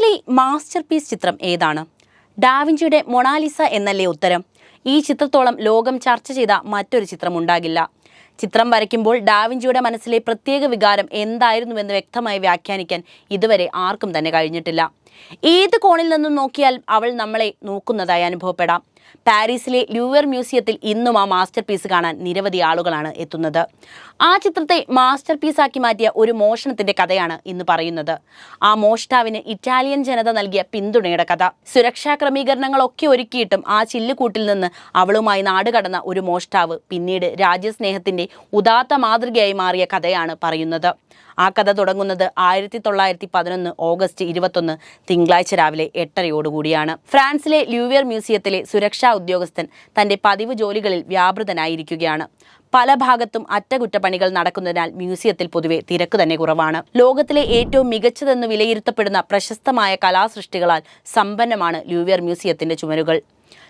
ലോകത്തിലെ master piece ചിത്രം ഏതാണ്? ഡാവിഞ്ചിയുടെ മൊണാലിസ എന്നല്ലേ ഉത്തരം? ഈ ചിത്രത്തോളം ലോകം ചർച്ച ചെയ്ത മറ്റൊരു ചിത്രം ഉണ്ടാകില്ല. ചിത്രം വരയ്ക്കുമ്പോൾ ഡാവിഞ്ചിയുടെ മനസ്സിലെ പ്രത്യേക വികാരം എന്തായിരുന്നുവെന്ന് വ്യക്തമായി വ്യാഖ്യാനിക്കാൻ ഇതുവരെ ആർക്കും തന്നെ കഴിഞ്ഞിട്ടില്ല. ഏത് കോണിൽ നിന്നും നോക്കിയാൽ അവൾ നമ്മളെ നോക്കുന്നതായി അനുഭവപ്പെടാം. പാരീസിലെ ലൂവർ മ്യൂസിയത്തിൽ ഇന്നും ആ മാസ്റ്റർ പീസ് കാണാൻ നിരവധി ആളുകളാണ് എത്തുന്നത്. ആ ചിത്രത്തെ മാസ്റ്റർ പീസാക്കി മാറ്റിയ ഒരു മോഷണത്തിന്റെ കഥയാണ് ഇന്ന് പറയുന്നത്. ആ മോഷ്ടാവിന് ഇറ്റാലിയൻ ജനത നൽകിയ പിന്തുണയുടെ കഥ. സുരക്ഷാ ക്രമീകരണങ്ങളൊക്കെ ഒരുക്കിയിട്ടും ആ ചില്ലുകൂട്ടിൽ നിന്ന് അവളുമായി നാടുകടന്ന ഒരു മോഷ്ടാവ് പിന്നീട് രാജ്യസ്നേഹത്തിന്റെ ഉദാത്ത മാതൃകയായി മാറിയ കഥയാണ് പറയുന്നത്. ആ കഥ തുടങ്ങുന്നത് ആയിരത്തി തൊള്ളായിരത്തി പതിനൊന്ന് ഓഗസ്റ്റ് ഇരുപത്തൊന്ന് തിങ്കളാഴ്ച രാവിലെ എട്ടരയോടുകൂടിയാണ്. ഫ്രാൻസിലെ ലൂവിയർ മ്യൂസിയത്തിലെ സുരക്ഷാ ഉദ്യോഗസ്ഥൻ തന്റെ പതിവ് ജോലികളിൽ വ്യാപൃതനായിരിക്കുകയാണ്. പല ഭാഗത്തും അറ്റകുറ്റപ്പണികൾ നടക്കുന്നതിനാൽ മ്യൂസിയത്തിൽ പൊതുവെ തിരക്ക് തന്നെ കുറവാണ്. ലോകത്തിലെ ഏറ്റവും മികച്ചതെന്ന് വിലയിരുത്തപ്പെടുന്ന പ്രശസ്തമായ കലാസൃഷ്ടികളാൽ സമ്പന്നമാണ് ലൂവിയർ മ്യൂസിയത്തിന്റെ ചുമരുകൾ.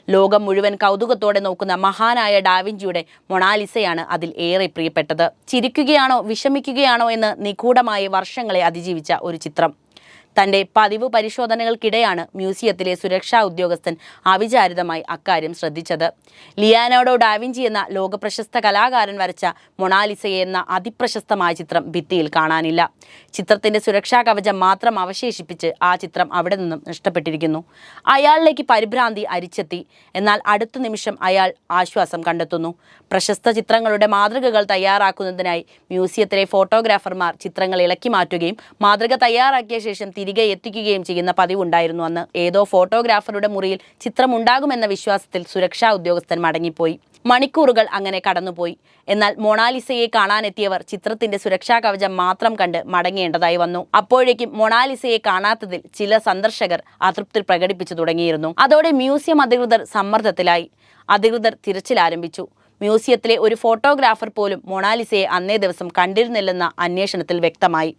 ലോകം മുഴുവൻ കൗതുകത്തോടെ നോക്കുന്ന മഹാനായ ഡാവിഞ്ചിയുടെ മൊണാലിസയാണ് അതിൽ ഏറെ പ്രിയപ്പെട്ടത്. ചിരിക്കുകയാണോ വിഷമിക്കുകയാണോ എന്ന് നിഗൂഢമായി വർഷങ്ങളെ അതിജീവിച്ച ഒരു ചിത്രം. തന്റെ പതിവ് പരിശോധനകൾക്കിടെയാണ് മ്യൂസിയത്തിലെ സുരക്ഷാ ഉദ്യോഗസ്ഥൻ അവിചാരിതമായി അക്കാര്യം ശ്രദ്ധിച്ചത്. ലിയാനോഡോ ഡാവിഞ്ചി എന്ന ലോകപ്രശസ്ത കലാകാരൻ വരച്ച മൊണാലിസയെ എന്ന അതിപ്രശസ്തമായ ചിത്രം ഭിത്തിയിൽ കാണാനില്ല. ചിത്രത്തിന്റെ സുരക്ഷാ കവചം മാത്രം അവശേഷിപ്പിച്ച് ആ ചിത്രം അവിടെ നിന്നും നഷ്ടപ്പെട്ടിരിക്കുന്നു. അയാളിലേക്ക് പരിഭ്രാന്തി അരിച്ചെത്തി. എന്നാൽ അടുത്ത നിമിഷം അയാൾ ആശ്വാസം കണ്ടെത്തുന്നു. പ്രശസ്ത ചിത്രങ്ങളുടെ മാതൃകകൾ തയ്യാറാക്കുന്നതിനായി മ്യൂസിയത്തിലെ ഫോട്ടോഗ്രാഫർമാർ ചിത്രങ്ങൾ ഇളക്കി മാറ്റുകയും മാതൃക തയ്യാറാക്കിയ ശേഷം തിരികെ എത്തിക്കുകയും ചെയ്യുന്ന പതിവുണ്ടായിരുന്നു അന്ന്. ഏതോ ഫോട്ടോഗ്രാഫറുടെ മുറിയിൽ ചിത്രമുണ്ടാകുമെന്ന വിശ്വാസത്തിൽ സുരക്ഷാ ഉദ്യോഗസ്ഥൻ മടങ്ങിപ്പോയി. മണിക്കൂറുകൾ അങ്ങനെ കടന്നുപോയി. എന്നാൽ മൊണാലിസയെ കാണാനെത്തിയവർ ചിത്രത്തിന്റെ സുരക്ഷാ കവചം മാത്രം കണ്ട് മടങ്ങേണ്ടതായി വന്നു. അപ്പോഴേക്കും മൊണാലിസയെ കാണാത്തതിൽ ചില സന്ദർശകർ അതൃപ്തി പ്രകടിപ്പിച്ചു തുടങ്ങിയിരുന്നു. അതോടെ മ്യൂസിയം അധികൃതർ സമ്മർദ്ദത്തിലായി. അധികൃതർ തിരച്ചിൽ ആരംഭിച്ചു. മ്യൂസിയത്തിലെ ഒരു ഫോട്ടോഗ്രാഫർ പോലും മൊണാലിസയെ അന്നേ ദിവസം കണ്ടിരുന്നില്ലെന്ന അന്വേഷണത്തിൽ വ്യക്തമായി.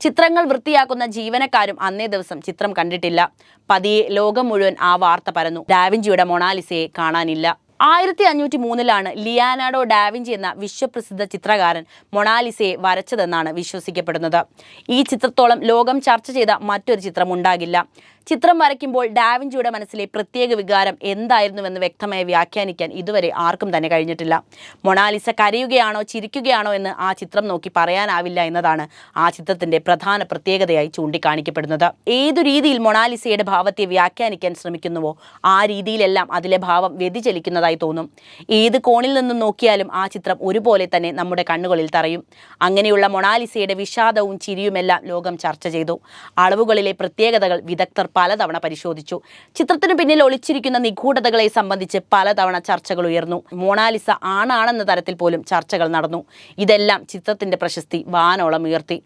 ചിത്രങ്ങൾ വൃത്തിയാക്കുന്ന ജീവനക്കാരും അന്നേ ദിവസം ചിത്രം കണ്ടിട്ടില്ല. പതിയെ ലോകം മുഴുവൻ ആ വാർത്ത പരന്നു. ഡാവിഞ്ചിയുടെ മൊണാലിസയെ കാണാനില്ല. ആയിരത്തി അഞ്ഞൂറ്റി മൂന്നിലാണ് ലിയാനാഡോ ഡാവിഞ്ചി എന്ന വിശ്വപ്രസിദ്ധ ചിത്രകാരൻ മൊണാലിസയെ വരച്ചതെന്നാണ് വിശ്വസിക്കപ്പെടുന്നത്. ഈ ചിത്രത്തോളം ലോകം ചർച്ച ചെയ്ത മറ്റൊരു ചിത്രം ഉണ്ടാകില്ല ചിത്രം വരയ്ക്കുമ്പോൾ ഡാവിഞ്ചിയുടെ മനസ്സിലെ പ്രത്യേക വികാരം എന്തായിരുന്നുവെന്ന് വ്യക്തമായി വ്യാഖ്യാനിക്കാൻ ഇതുവരെ ആർക്കും തന്നെ കഴിഞ്ഞിട്ടില്ല. മൊണാലിസ കരയുകയാണോ ചിരിക്കുകയാണോ എന്ന് ആ ചിത്രം നോക്കി പറയാനാവില്ല എന്നതാണ് ആ ചിത്രത്തിന്റെ പ്രധാന പ്രത്യേകതയായി ചൂണ്ടിക്കാണിക്കപ്പെടുന്നത്. ഏതു രീതിയിൽ മൊണാലിസയുടെ ഭാവത്തെ വ്യാഖ്യാനിക്കാൻ ശ്രമിക്കുന്നുവോ ആ രീതിയിലെല്ലാം അതിലെ ഭാവം വ്യതിചലിക്കുന്നതായി തോന്നും. ഏത് കോണിൽ നിന്നും നോക്കിയാലും ആ ചിത്രം ഒരുപോലെ തന്നെ നമ്മുടെ കണ്ണുകളിൽ തറയും. അങ്ങനെയുള്ള മൊണാലിസയുടെ വിഷാദവും ചിരിയുമെല്ലാം ലോകം ചർച്ച ചെയ്തു. അളവുകളിലെ പ്രത്യേകതകൾ വിദഗ്ധർ പലതവണ പരിശോധിച്ചു. ചിത്രത്തിന് പിന്നിൽ ഒളിച്ചിരിക്കുന്ന നിഗൂഢതകളെ സംബന്ധിച്ച് പലതവണ ചർച്ചകൾ ഉയർന്നു. മൊണാലിസ ആണാണെന്ന തരത്തിൽ പോലും ചർച്ചകൾ നടന്നു. ഇതെല്ലാം ചിത്രത്തിന്റെ പ്രശസ്തി വാനോളം ഉയർത്തി.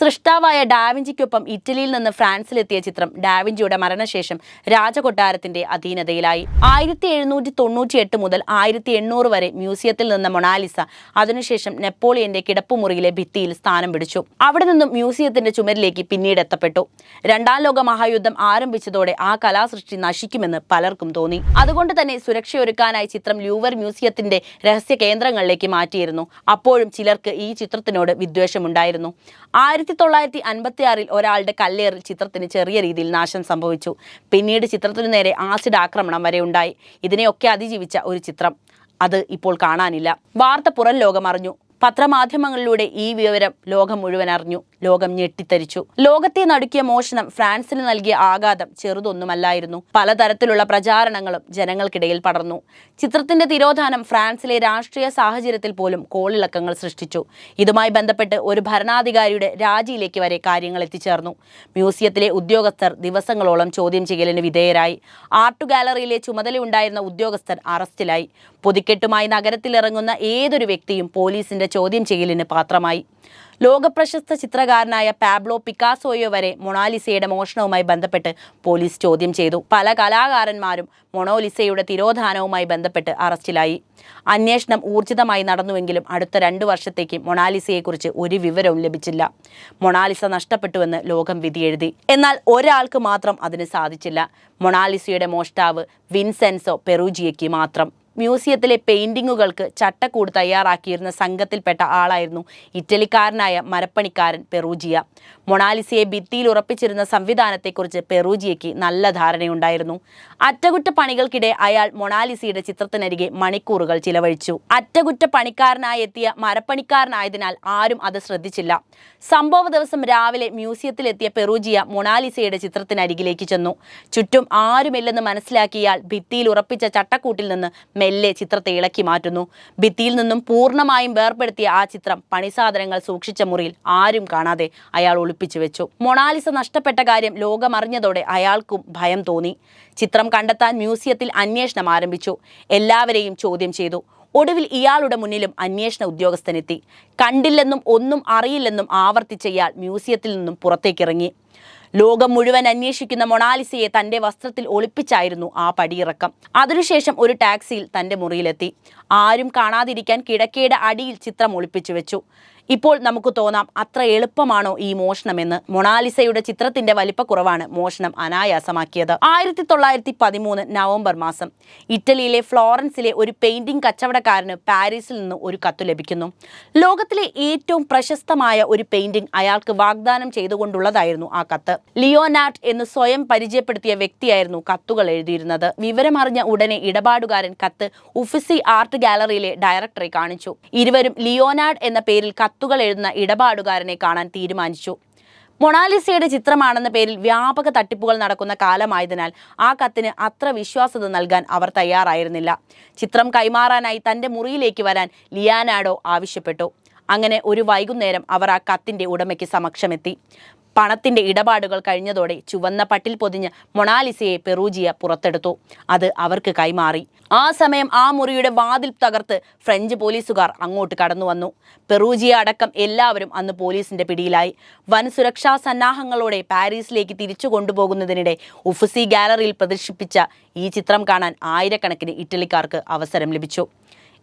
സൃഷ്ടാവായ ഡാവിഞ്ചിക്കൊപ്പം ഇറ്റലിയിൽ നിന്ന് ഫ്രാൻസിലെത്തിയ ചിത്രം ഡാവിഞ്ചിയുടെ മരണശേഷം രാജകൊട്ടാരത്തിന്റെ അധീനതയിലായി. ആയിരത്തി എഴുന്നൂറ്റി തൊണ്ണൂറ്റി എട്ട് മുതൽ ആയിരത്തി എണ്ണൂറ് വരെ മ്യൂസിയത്തിൽ നിന്ന് മൊണാലിസ അതിനുശേഷം നെപ്പോളിയന്റെ കിടപ്പുമുറിയിലെ ഭിത്തിയിൽ സ്ഥാനം പിടിച്ചു. അവിടെ നിന്നും മ്യൂസിയത്തിന്റെ ചുമരിലേക്ക് പിന്നീട് എത്തപ്പെട്ടു. രണ്ടാം ലോക മഹായുദ്ധം ആരംഭിച്ചതോടെ ആ കലാസൃഷ്ടി നശിക്കുമെന്ന് പലർക്കും തോന്നി. അതുകൊണ്ട് തന്നെ സുരക്ഷയൊരുക്കാനായി ചിത്രം ലൂവർ മ്യൂസിയത്തിന്റെ രഹസ്യ കേന്ദ്രങ്ങളിലേക്ക് മാറ്റിയിരുന്നു. അപ്പോഴും ചിലർക്ക് ഈ ചിത്രത്തിനോട് വിദ്വേഷമുണ്ടായിരുന്നു. ആയിരത്തി തൊള്ളായിരത്തി അൻപത്തി ആറിൽ ഒരാളുടെ കല്ലേറിൽ ചിത്രത്തിന് ചെറിയ രീതിയിൽ നാശം സംഭവിച്ചു. പിന്നീട് ചിത്രത്തിനു നേരെ ആസിഡ് ആക്രമണം വരെ ഉണ്ടായി. ഇതിനെയൊക്കെ അതിജീവിച്ച ഒരു ചിത്രം. അത് ഇപ്പോൾ കാണാനില്ല. വാർത്ത പുറം ലോകം അറിഞ്ഞു പത്രമാധ്യമങ്ങളിലൂടെ ഈ വിവരം ലോകം മുഴുവൻ അറിഞ്ഞു. ലോകം ഞെട്ടിത്തരിച്ചു. ലോകത്തെ നടുക്കിയ മോഷണം ഫ്രാൻസിന് നൽകിയ ആഘാതം ചെറുതൊന്നുമല്ലായിരുന്നു. പലതരത്തിലുള്ള പ്രചാരണങ്ങളും ജനങ്ങൾക്കിടയിൽ പടർന്നു. ചിത്രത്തിന്റെ തിരോധാനം ഫ്രാൻസിലെ രാഷ്ട്രീയ സാഹചര്യത്തിൽ പോലും കോളിളക്കങ്ങൾ സൃഷ്ടിച്ചു. ഇതുമായി ബന്ധപ്പെട്ട് ഒരു ഭരണാധികാരിയുടെ രാജിയിലേക്ക് വരെ കാര്യങ്ങൾ എത്തിച്ചേർന്നു. മ്യൂസിയത്തിലെ ഉദ്യോഗസ്ഥർ ദിവസങ്ങളോളം ചോദ്യം ചെയ്യലിന് വിധേയരായി. ആർട്ട് ഗാലറിയിലെ ചുമതലയുണ്ടായിരുന്ന ഉദ്യോഗസ്ഥർ അറസ്റ്റിലായി. പൊതിക്കെട്ടുമായി നഗരത്തിലിറങ്ങുന്ന ഏതൊരു വ്യക്തിയും പോലീസിന്റെ ചോദ്യം ചെയ്യലിന് പാത്രമായി. ലോകപ്രശസ്ത ചിത്രകാരനായ പാബ്ലോ പിക്കാസോയോ വരെ മൊണാലിസയുടെ മോഷണവുമായി ബന്ധപ്പെട്ട് പോലീസ് ചോദ്യം ചെയ്തു. പല കലാകാരന്മാരും മൊണോലിസയുടെ തിരോധാനവുമായി ബന്ധപ്പെട്ട് അറസ്റ്റിലായി. അന്വേഷണം ഊർജിതമായി നടന്നുവെങ്കിലും അടുത്ത രണ്ടു വർഷത്തേക്ക് മൊണാലിസയെക്കുറിച്ച് ഒരു വിവരവും ലഭിച്ചില്ല. മൊണാലിസ നഷ്ടപ്പെട്ടുവെന്ന് ലോകം വിധിയെഴുതി. എന്നാൽ ഒരാൾക്ക് മാത്രം അതിന് സാധിച്ചില്ല. മൊണാലിസയുടെ മോഷ്ടാവ് വിൻസെൻസോ പെറൂജിയയ്ക്ക് മാത്രം. മ്യൂസിയത്തിലെ പെയിന്റിങ്ങുകൾക്ക് ചട്ടക്കൂട് തയ്യാറാക്കിയിരുന്ന സംഘത്തിൽപ്പെട്ട ആളായിരുന്നു ഇറ്റലിക്കാരനായ മരപ്പണിക്കാരൻ പെറൂജിയ. മൊണാലിസയെ ഭിത്തിയിൽ ഉറപ്പിച്ചിരുന്ന സംവിധാനത്തെക്കുറിച്ച് പെറൂജിയയ്ക്ക് നല്ല ധാരണയുണ്ടായിരുന്നു. അറ്റകുറ്റപ്പണികൾക്കിടെ അയാൾ മൊണാലിസയുടെ ചിത്രത്തിനരികെ മണിക്കൂറുകൾ ചിലവഴിച്ചു. അറ്റകുറ്റപ്പണിക്കാരനായി എത്തിയ മരപ്പണിക്കാരനായതിനാൽ ആരും അത് ശ്രദ്ധിച്ചില്ല. സംഭവ ദിവസം രാവിലെ മ്യൂസിയത്തിലെത്തിയ പെറൂജിയ മൊണാലിസയുടെ ചിത്രത്തിനരികിലേക്ക് ചെന്നു. ചുറ്റും ആരുമില്ലെന്ന് മനസ്സിലാക്കിയാൽ ഭിത്തിയിൽ ഉറപ്പിച്ച ചട്ടക്കൂട്ടിൽ നിന്ന് മെല്ലെ ചിത്രത്തെ ഇളക്കി മാറ്റുന്നു. ഭിത്തിയിൽ നിന്നും പൂർണമായും വേർപെടുത്തിയ ആ ചിത്രം പണിസാധനങ്ങൾ സൂക്ഷിച്ച മുറിയിൽ ആരും കാണാതെ അയാൾ ഒളിപ്പിച്ചു വെച്ചു. മൊണാലിസ നഷ്ടപ്പെട്ട കാര്യം ലോകമറിഞ്ഞതോടെ അയാൾക്കും ഭയം തോന്നി. ചിത്രം കണ്ടെത്താൻ മ്യൂസിയത്തിൽ അന്വേഷണം ആരംഭിച്ചു. എല്ലാവരെയും ചോദ്യം ചെയ്തു. ഒടുവിൽ ഇയാളുടെ മുന്നിലും അന്വേഷണ ഉദ്യോഗസ്ഥനെത്തി. കണ്ടില്ലെന്നും ഒന്നും അറിയില്ലെന്നും ആവർത്തിച്ച ഇയാൾ മ്യൂസിയത്തിൽ നിന്നും പുറത്തേക്കിറങ്ങി. ലോകം മുഴുവൻ അന്വേഷിക്കുന്ന മൊണാലിസയെ തന്റെ വസ്ത്രത്തിൽ ഒളിപ്പിച്ചായിരുന്നു ആ പടിയിറക്കം. അതിനുശേഷം ഒരു ടാക്സിയിൽ തന്റെ മുറിയിലെത്തി. ആരും കാണാതിരിക്കാൻ കിടക്കയുടെ അടിയിൽ ചിത്രം ഒളിപ്പിച്ചു വെച്ചു ഇപ്പോൾ നമുക്ക് തോന്നാം അത്ര എളുപ്പമാണോ ഈ മോഷണമെന്ന് മൊണാലിസയുടെ ചിത്രത്തിന്റെ വലിപ്പക്കുറവാണ് മോഷണം അനായാസമാക്കിയത്. ആയിരത്തി തൊള്ളായിരത്തി പതിമൂന്ന് നവംബർ മാസം ഇറ്റലിയിലെ ഫ്ലോറൻസിലെ ഒരു പെയിന്റിംഗ് കച്ചവടക്കാരന് പാരീസിൽ നിന്ന് ഒരു കത്ത് ലഭിക്കുന്നു. ലോകത്തിലെ ഏറ്റവും പ്രശസ്തമായ ഒരു പെയിന്റിംഗ് അയാൾക്ക് വാഗ്ദാനം ചെയ്തുകൊണ്ടുള്ളതായിരുന്നു ആ കത്ത്. ലിയോനാർട്ട് എന്ന് സ്വയം പരിചയപ്പെടുത്തിയ വ്യക്തിയായിരുന്നു കത്തുകൾ എഴുതിയിരുന്നത്. വിവരമറിഞ്ഞ ഉടനെ ഇടപാടുകാരൻ കത്ത് ഉഫിസി ആർട്ട് ഗാലറിയിലെ ഡയറക്ടറെ കാണിച്ചു. ഇരുവരും ലിയോനാർഡ് എന്ന പേരിൽ കത്തുകൾ എഴുതുന്ന ഇടപാടുകാരനെ കാണാൻ തീരുമാനിച്ചു. മൊണാലിസയുടെ ചിത്രമാണെന്ന പേരിൽ വ്യാപക തട്ടിപ്പുകൾ നടക്കുന്ന കാലമായതിനാൽ ആ കത്തിന് അത്ര വിശ്വാസ്യത നൽകാൻ അവർ തയ്യാറായിരുന്നില്ല. ചിത്രം കൈമാറാനായി തന്റെ മുറിയിലേക്ക് വരാൻ ലിയാനാഡോ ആവശ്യപ്പെട്ടു. അങ്ങനെ ഒരു വൈകുന്നേരം അവർ ആ കത്തിന്റെ ഉടമയ്ക്ക് സമക്ഷമെത്തി. പണത്തിന്റെ ഇടപാടുകൾ കഴിഞ്ഞതോടെ ചുവന്ന പട്ടിൽ പൊതിഞ്ഞ് മൊണാലിസയെ പെറൂജിയ പുറത്തെടുത്തു. അത് അവർക്ക് കൈമാറി. ആ സമയം ആ മുറിയുടെ വാതിൽ തകർത്ത് ഫ്രഞ്ച് പോലീസുകാർ അങ്ങോട്ട് കടന്നു വന്നു. പെറൂജിയ അടക്കം എല്ലാവരും അന്ന് പോലീസിന്റെ പിടിയിലായി. വൻ സുരക്ഷാ സന്നാഹങ്ങളോടെ പാരീസിലേക്ക് തിരിച്ചു കൊണ്ടുപോകുന്നതിനിടെ ഉഫുസി ഗാലറിയിൽ പ്രദർശിപ്പിച്ച ഈ ചിത്രം കാണാൻ ആയിരക്കണക്കിന് ഇറ്റലിക്കാർക്ക് അവസരം ലഭിച്ചു.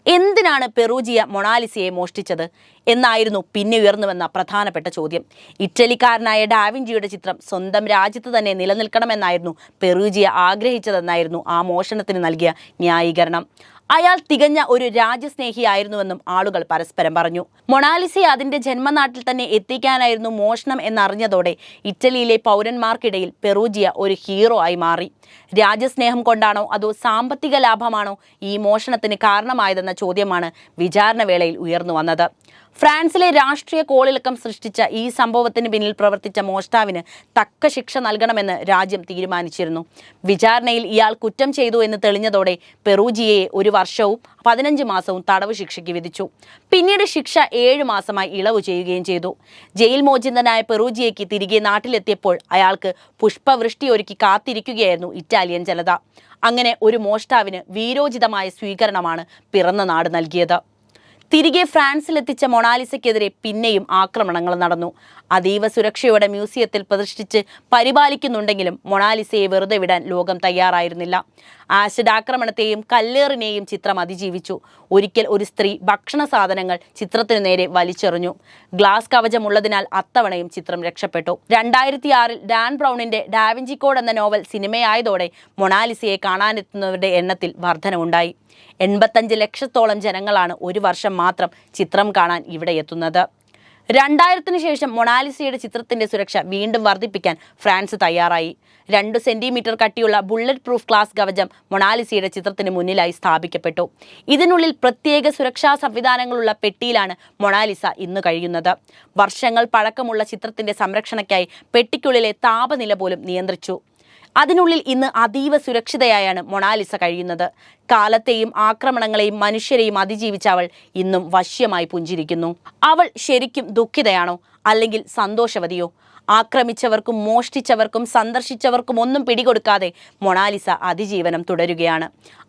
എന്തിനാണ് പെറൂജിയ മൊണാലിസയെ മോഷ്ടിച്ചത്? എന്നായിരുന്നു പിന്നെ ഉയർന്നുവെന്ന പ്രധാനപ്പെട്ട ചോദ്യം. ഇറ്റലിക്കാരനായ ഡാവിഞ്ചിയുടെ ചിത്രം സ്വന്തം രാജ്യത്ത് തന്നെ നിലനിൽക്കണമെന്നായിരുന്നു പെറൂജിയ ആഗ്രഹിച്ചതെന്നായിരുന്നു ആ മോഷണത്തിന് നൽകിയ ന്യായീകരണം. അയാൾ തികഞ്ഞ ഒരു രാജ്യസ്നേഹിയായിരുന്നുവെന്നും ആളുകൾ പരസ്പരം പറഞ്ഞു. മൊണാലിസയെ അതിന്റെ ജന്മനാട്ടിൽ തന്നെ എത്തിക്കാനായിരുന്നു മോഷണം എന്നറിഞ്ഞതോടെ ഇറ്റലിയിലെ പൗരന്മാർക്കിടയിൽ പെറൂജിയ ഒരു ഹീറോ ആയി മാറി. രാജ്യസ്നേഹം കൊണ്ടാണോ അതോ സാമ്പത്തിക ലാഭമാണോ ഈ മോഷണത്തിന് കാരണമായതെന്ന ചോദ്യമാണ് വിചാരണ വേളയിൽ ഉയർന്നു വന്നത്. ഫ്രാൻസിലെ രാഷ്ട്രീയ കോളിളക്കം സൃഷ്ടിച്ച ഈ സംഭവത്തിന് പിന്നിൽ പ്രവർത്തിച്ച മോഷ്ടാവിന് തക്ക ശിക്ഷ നൽകണമെന്ന് രാജ്യം തീരുമാനിച്ചിരുന്നു. വിചാരണയിൽ ഇയാൾ കുറ്റം ചെയ്തു എന്ന് തെളിഞ്ഞതോടെ പെറൂജിയയെ ഒരു വർഷവും പതിനഞ്ച് മാസവും തടവ് ശിക്ഷയ്ക്ക് വിധിച്ചു. പിന്നീട് ശിക്ഷ ഏഴു മാസമായി ഇളവ് ചെയ്യുകയും ചെയ്തു. ജയിൽ മോചിതനായ പെറൂജിയയ്ക്ക് തിരികെ നാട്ടിലെത്തിയപ്പോൾ അയാൾക്ക് പുഷ്പവൃഷ്ടി ഒരുക്കി കാത്തിരിക്കുകയായിരുന്നു ഇറ്റാലിയൻ ജനത. അങ്ങനെ ഒരു മോഷ്ടാവിന് വീരോചിതമായ സ്വീകരണമാണ് പിറന്ന നാട് നൽകിയത്. തിരികെ ഫ്രാൻസിലെത്തിച്ച മൊണാലിസയ്ക്കെതിരെ പിന്നെയും ആക്രമണങ്ങൾ നടന്നു. അതീവ സുരക്ഷയോടെ മ്യൂസിയത്തിൽ പ്രതിഷ്ഠിച്ച് പരിപാലിക്കുന്നുണ്ടെങ്കിലും മൊണാലിസയെ വെറുതെ വിടാൻ ലോകം തയ്യാറായിരുന്നില്ല. ആസിഡ് ആക്രമണത്തെയും കല്ലേറിനെയും ചിത്രം അതിജീവിച്ചു. ഒരിക്കൽ ഒരു സ്ത്രീ ഭക്ഷണ സാധനങ്ങൾ ചിത്രത്തിനു നേരെ വലിച്ചെറിഞ്ഞു. ഗ്ലാസ് കവചമുള്ളതിനാൽ അത്തവണയും ചിത്രം രക്ഷപ്പെട്ടു. രണ്ടായിരത്തി ആറിൽ ഡാൻ ബ്രൗണിന്റെ ഡാവിഞ്ചി കോഡ് എന്ന നോവൽ സിനിമയായതോടെ മൊണാലിസയെ കാണാനെത്തുന്നവരുടെ എണ്ണത്തിൽ വർധനവുണ്ടായി. എൺപത്തഞ്ച് ലക്ഷത്തോളം ജനങ്ങളാണ് ഒരു വർഷം മാത്രം ചിത്രം കാണാൻ ഇവിടെ എത്തുന്നത്. രണ്ടായിരത്തിന് ശേഷം മൊണാലിസയുടെ ചിത്രത്തിന്റെ സുരക്ഷ വീണ്ടും വർദ്ധിപ്പിക്കാൻ ഫ്രാൻസ് തയ്യാറായി. രണ്ട് സെന്റിമീറ്റർ കട്ടിയുള്ള ബുള്ളറ്റ് പ്രൂഫ് ഗ്ലാസ് കവചം മൊണാലിസയുടെ ചിത്രത്തിന് മുന്നിലായി സ്ഥാപിക്കപ്പെട്ടു. ഇതിനുള്ളിൽ പ്രത്യേക സുരക്ഷാ സംവിധാനങ്ങളുള്ള പെട്ടിയിലാണ് മൊണാലിസ ഇന്ന് കഴിയുന്നത്. വർഷങ്ങൾ പഴക്കമുള്ള ചിത്രത്തിന്റെ സംരക്ഷണയ്ക്കായി പെട്ടിക്കുള്ളിലെ താപനില പോലും നിയന്ത്രിച്ചു. അതിനുള്ളിൽ ഇന്ന് അതീവ സുരക്ഷിതയായാണ് മൊണാലിസ കഴിയുന്നത്. കാലത്തെയും ആക്രമണങ്ങളെയും മനുഷ്യരെയും അതിജീവിച്ച അവൾ ഇന്നും വശ്യമായി പുഞ്ചിരിക്കുന്നു. അവൾ ശരിക്കും ദുഃഖിതയാണോ? അല്ലെങ്കിൽ സന്തോഷവതിയോ? ആക്രമിച്ചവർക്കും മോഷ്ടിച്ചവർക്കും സന്ദർശിച്ചവർക്കും ഒന്നും പിടികൊടുക്കാതെ മൊണാലിസ അതിജീവനം തുടരുകയാണ്.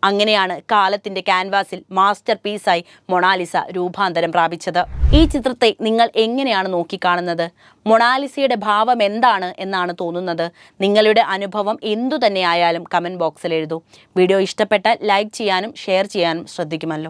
അങ്ങനെയാണ് കാലത്തിന്റെ ക്യാൻവാസിൽ മാസ്റ്റർ പീസായി മൊണാലിസ രൂപാന്തരം പ്രാപിച്ചത്. ഈ ചിത്രത്തെ നിങ്ങൾ എങ്ങനെയാണ് നോക്കിക്കാണുന്നത്? മൊണാലിസയുടെ ഭാവം എന്താണ് എന്നാണ് തോന്നുന്നത്. നിങ്ങളുടെ അനുഭവം എന്തു തന്നെയായാലും കമന്റ് ബോക്സിൽ എഴുതൂ. വീഡിയോ ഇഷ്ടപ്പെട്ടാൽ ലൈക്ക് ചെയ്യാനും ഷെയർ ചെയ്യാനും ശ്രദ്ധിക്കുമല്ലോ.